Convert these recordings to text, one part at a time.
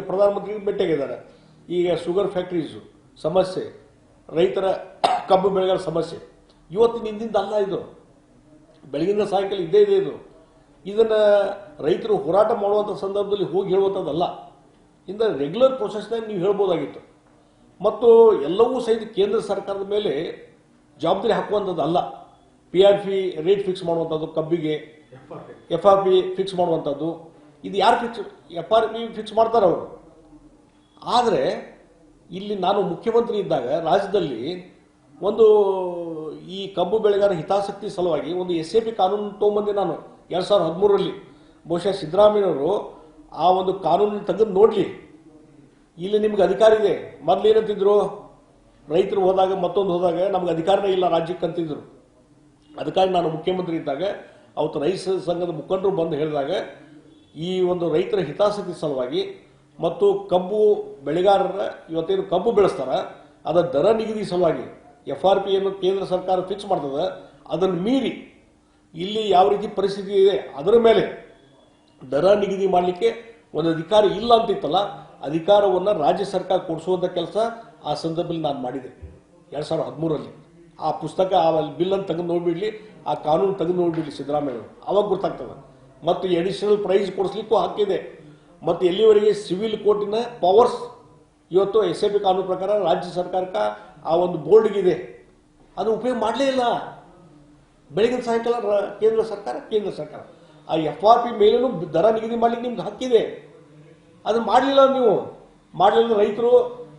ಪ್ರಧಾನಮಂತ್ರಿಗೆ ಭೇಟಿಯಾಗಿದ್ದಾರೆ ಈಗ sugar factories ಸಮಸ್ಯೆ. ರೈತರ ಕಬ್ಬು ಬೆಳೆಗಾರ ಸಮಸ್ಯೆ. ಇವತ್ತಿನ ಹಿಂದಿಂದ ಅಲ್ಲ ಇದು. ಬೆಳಗಿನ ಸಾಯಂಕಾಲ ಇದ್ದೇ ಇದೆ ಇದು. ಇದನ್ನು ರೈತರು ಹೋರಾಟ ಮಾಡುವಂಥ ಸಂದರ್ಭದಲ್ಲಿ ಹೋಗಿ ಹೇಳುವಂಥದ್ದಲ್ಲ ಇಂದ ರೆಗ್ಯುಲರ್ ಪ್ರೊಸೆಸ್ನಾಗ ನೀವು ಹೇಳ್ಬೋದಾಗಿತ್ತು. ಮತ್ತು ಎಲ್ಲವೂ ಸಹಿತ ಕೇಂದ್ರ ಸರ್ಕಾರದ ಮೇಲೆ ಜವಾಬ್ದಾರಿ ಹಾಕುವಂಥದ್ದು ಅಲ್ಲ P R P rate fix ಮಾಡುವಂಥದ್ದು ಕಬ್ಬಿಗೆ. ಎಫ್ ಆರ್ ಪಿ ಫಿಕ್ಸ್ ಮಾಡುವಂಥದ್ದು ಇದು ಯಾರು fix F R P fix ಮಾಡ್ತಾರೆ ಅವರು. ಆದರೆ, ಇಲ್ಲಿ ನಾನು ಮುಖ್ಯಮಂತ್ರಿ ಇದ್ದಾಗ, ರಾಜ್ಯದಲ್ಲಿ ಒಂದು ಈ ಕಬ್ಬು ಬೆಳೆಗಾರ ಹಿತಾಸಕ್ತಿ ಸಲುವಾಗಿ ಒಂದು ಎಸ್ ಎ ಪಿ ಕಾನೂನು ತೊಗೊಂಬಂದೆ ನಾನು ಎರಡು ಸಾವಿರದ ಹದಿಮೂರರಲ್ಲಿ. ಬಹುಶಃ ಸಿದ್ದರಾಮಯ್ಯವರು ಆ ಒಂದು ಕಾನೂನು ತೆಗೆದು ನೋಡಲಿ. ಇಲ್ಲಿ ನಿಮ್ಗೆ ಅಧಿಕಾರ ಇದೆ. ಮೊದಲು ಏನಂತಿದ್ರು? ರೈತರು ಹೋದಾಗ, ಮತ್ತೊಂದು ಹೋದಾಗ ನಮ್ಗೆ ಅಧಿಕಾರನೇ ಇಲ್ಲ ರಾಜ್ಯಕ್ಕೆ ಅಂತಿದ್ರು. ಅದಕ್ಕಾಗಿ ನಾನು ಮುಖ್ಯಮಂತ್ರಿ ಇದ್ದಾಗ, ಅವತ್ತು ರೈತ ಸಂಘದ ಮುಖಂಡರು ಬಂದು ಹೇಳಿದಾಗ ಈ ಒಂದು ರೈತರ ಹಿತಾಸಕ್ತಿ ಸಲುವಾಗಿ ಮತ್ತು ಕಬ್ಬು ಬೆಳೆಗಾರರ ಇವತ್ತೇನು ಕಬ್ಬು ಬೆಳೆಸ್ತಾರ ಅದರ ದರ ನಿಗದಿ ಸಲುವಾಗಿ ಎಫ್ ಆರ್ ಪಿ ಅನ್ನು ಕೇಂದ್ರ ಸರ್ಕಾರ ಫಿಕ್ಸ್ ಮಾಡ್ತದೆ, ಅದನ್ನು ಮೀರಿ ಇಲ್ಲಿ ಯಾವ ರೀತಿ ಪರಿಸ್ಥಿತಿ ಇದೆ, ಅದರ ಮೇಲೆ ದರ ನಿಗದಿ ಮಾಡಲಿಕ್ಕೆ ಒಂದು ಅಧಿಕಾರ ಇಲ್ಲ ಅಂತಿತ್ತಲ್ಲ, ಅಧಿಕಾರವನ್ನು ರಾಜ್ಯ ಸರ್ಕಾರ ಕೊಡಿಸುವಂಥ ಕೆಲಸ ಆ ಸಂದರ್ಭದಲ್ಲಿ ನಾನು ಮಾಡಿದೆ. ಎರಡು ಸಾವಿರದ ಹದಿಮೂರರಲ್ಲಿ. ಆ ಪುಸ್ತಕ, ಆ ಬಿಲ್ಲನ್ನು ತೆಗೆದು ನೋಡಿಬಿಡಲಿ, ಆ ಕಾನೂನು ತೆಗೆದು ನೋಡಿಬಿಡಲಿ ಸಿದ್ದರಾಮಯ್ಯ ಅವಾಗ ಗೊತ್ತಾಗ್ತದೆ. ಮತ್ತು ಎಡಿಷನಲ್ ಪ್ರೈಸ್ ಕೊಡಿಸ್ಲಿಕ್ಕೂ ಹಾಕಿದೆ. ಮತ್ತು ಎಲ್ಲಿವರೆಗೆ ಸಿವಿಲ್ ಕೋರ್ಟಿನ ಪವರ್ಸ್ ಇವತ್ತು ಎಸ್ ಎ ಪಿ ಕಾನೂನು ಪ್ರಕಾರ ರಾಜ್ಯ ಸರ್ಕಾರಕ್ಕೆ ಆ ಒಂದು ಬೋರ್ಡ್ಗಿದೆ. ಅದು ಉಪಯೋಗ ಮಾಡಲೇ ಇಲ್ಲ. ಬೆಳಗಿನ ಸಾಯಂಕಾಲ ಕೇಂದ್ರ ಸರ್ಕಾರ ಕೇಂದ್ರ ಸರ್ಕಾರ. ಆ ಎಫ್ ಆರ್ ಪಿ ಮೇಲೂ ದರ ನಿಗದಿ ಮಾಡಲಿಕ್ಕೆ ನಿಮ್ಗೆ ಹಕ್ಕಿದೆ. ಅದು ಮಾಡಲಿಲ್ಲ ನೀವು. ಮಾಡಲಿಲ್ಲ ರೈತರು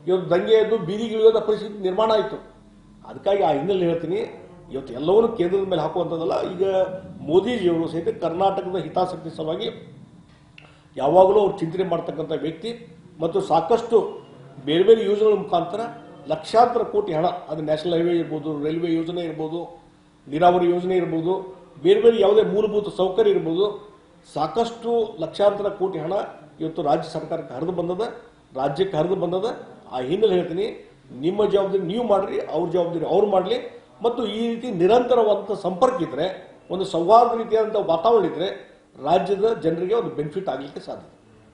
ಇವತ್ತು ದಂಗೆ ಎದ್ದು ಬೀದಿಗಿಳಿಯೋದ ಪರಿಸ್ಥಿತಿ ನಿರ್ಮಾಣ ಆಯಿತು. ಅದಕ್ಕಾಗಿ ಆ ಹಿನ್ನೆಲೆ ಹೇಳ್ತೀನಿ. ಇವತ್ತು ಎಲ್ಲವನ್ನು ಕೇಂದ್ರದ ಮೇಲೆ ಹಾಕುವಂಥದ್ದಲ್ಲ, ಈಗ ಮೋದಿಜಿಯವರು ಸಹಿತ ಕರ್ನಾಟಕದ ಹಿತಾಸಕ್ತಿ ಸಲುವಾಗಿ ಯಾವಾಗಲೂ ಅವ್ರು ಚಿಂತನೆ ಮಾಡ್ತಕ್ಕಂಥ ವ್ಯಕ್ತಿ ಮತ್ತು ಸಾಕಷ್ಟು ಬೇರೆ ಬೇರೆ ಯೋಜನೆಗಳ ಮುಖಾಂತರ ಲಕ್ಷಾಂತರ ಕೋಟಿ ಹಣ, ಅದು ನ್ಯಾಷನಲ್ ಹೈವೇ ಇರ್ಬೋದು, ರೈಲ್ವೆ ಯೋಜನೆ ಇರ್ಬೋದು, ನೀರಾವರಿ ಯೋಜನೆ ಇರ್ಬೋದು, ಬೇರೆ ಬೇರೆ ಯಾವುದೇ ಮೂಲಭೂತ ಸೌಕರ್ಯ ಇರ್ಬೋದು, ಸಾಕಷ್ಟು ಲಕ್ಷಾಂತರ ಕೋಟಿ ಹಣ ಇವತ್ತು ರಾಜ್ಯ ಸರ್ಕಾರಕ್ಕೆ ಹರಿದು ಬಂದದ, ರಾಜ್ಯಕ್ಕೆ ಹರಿದು ಬಂದದ. ಆ ಹಿನ್ನೆಲೆ ಹೇಳ್ತೀನಿ, ನಿಮ್ಮ ಜವಾಬ್ದಾರಿ ನೀವು ಮಾಡ್ರಿ, ಅವ್ರ ಜವಾಬ್ದಾರಿ ಅವ್ರು ಮಾಡಲಿ. ಮತ್ತು ಈ ರೀತಿ ನಿರಂತರವಾದಂಥ ಸಂಪರ್ಕ ಇದ್ರೆ, ಒಂದು ಸೌಹಾರ್ದ ರೀತಿಯಾದಂಥ ವಾತಾವರಣ ಇದ್ದರೆ ರಾಜ್ಯದ ಜನರಿಗೆ ಒಂದು ಬೆನಿಫಿಟ್ ಆಗಲಿಕ್ಕೆ ಸಾಧ್ಯ.